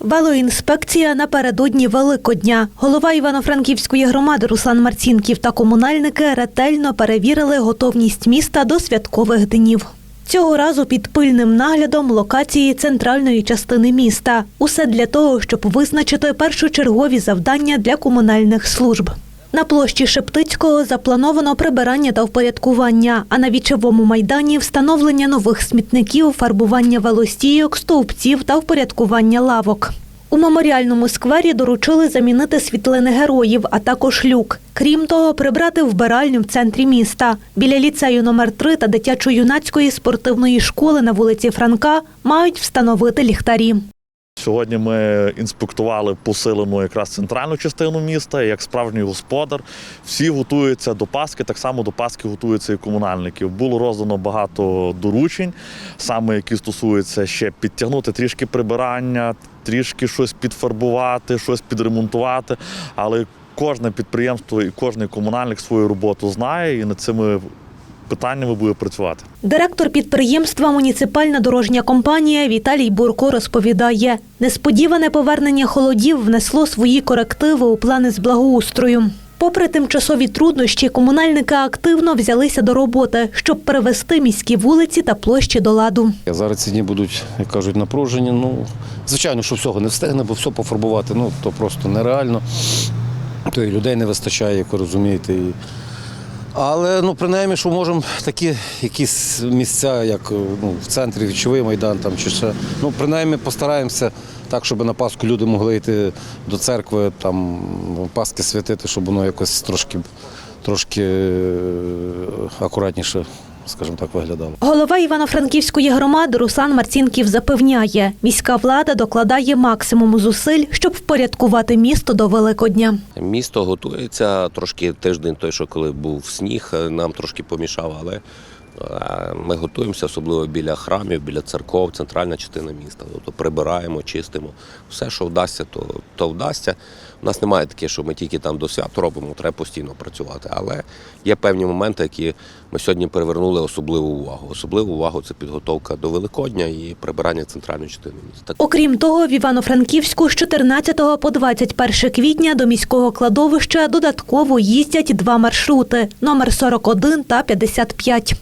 Велоінспекція напередодні Великодня. Голова Івано-Франківської громади Руслан Марцінків та комунальники ретельно перевірили готовність міста до святкових днів. Цього разу під пильним наглядом локації центральної частини міста. Усе для того, щоб визначити першочергові завдання для комунальних служб. На площі Шептицького заплановано прибирання та впорядкування, а на вічовому майдані встановлення нових смітників, фарбування велостійок, стовпців та впорядкування лавок. У меморіальному сквері доручили замінити світлини героїв, а також люк. Крім того, прибрати вбиральню в центрі міста. Біля ліцею номер 3 та дитячо-юнацької спортивної школи на вулиці Франка мають встановити ліхтарі. Сьогодні ми інспектували посилену якраз центральну частину міста. Як справжній господар, всі готуються до Пасхи, так само до Пасхи готуються і комунальники. Було роздано багато доручень, саме які стосуються ще підтягнути трішки прибирання, трішки щось підфарбувати, щось підремонтувати. Але кожне підприємство і кожен комунальник свою роботу знає і над цими питаннями буде працювати. Директор підприємства Муніципальна дорожня компанія Віталій Бурко розповідає, несподіване повернення холодів внесло свої корективи у плани з благоустрою. Попри тимчасові труднощі, комунальники активно взялися до роботи, щоб перевести міські вулиці та площі до ладу. Зараз ці дні будуть, як кажуть, напружені. Ну, звичайно, що всього не встигне, бо все пофарбувати, ну, то просто нереально. То і людей не вистачає, як ви розумієте. І... Але ну, принаймні, що можемо такі якісь місця, як ну, в центрі Вічовий майдан там, чи ще. Ну, принаймні постараємося так, щоб на Пасху люди могли йти до церкви, там, Пасхи святити, щоб воно якось трошки, трошки е, акуратніше, скажімо так, виглядало. Голова Івано-Франківської громади Руслан Марцінків запевняє, міська влада докладає максимум зусиль, щоб впорядкувати місто до Великодня. Місто готується трошки тиждень, той, що коли був сніг, нам трошки помішав, але ми готуємося, особливо біля храмів, біля церков, центральна частина міста. Тобто прибираємо, чистимо. Все, що вдасться, то, то вдасться. У нас немає таке, що ми тільки там до свят робимо, треба постійно працювати. Але є певні моменти, які ми сьогодні перевернули особливу увагу. Особливу увагу це підготовка до Великодня і прибирання центральної частини міста. Окрім того, в Івано-Франківську з 14 по 21 квітня до міського кладовища додатково їздять два маршрути – номер 41 та 55.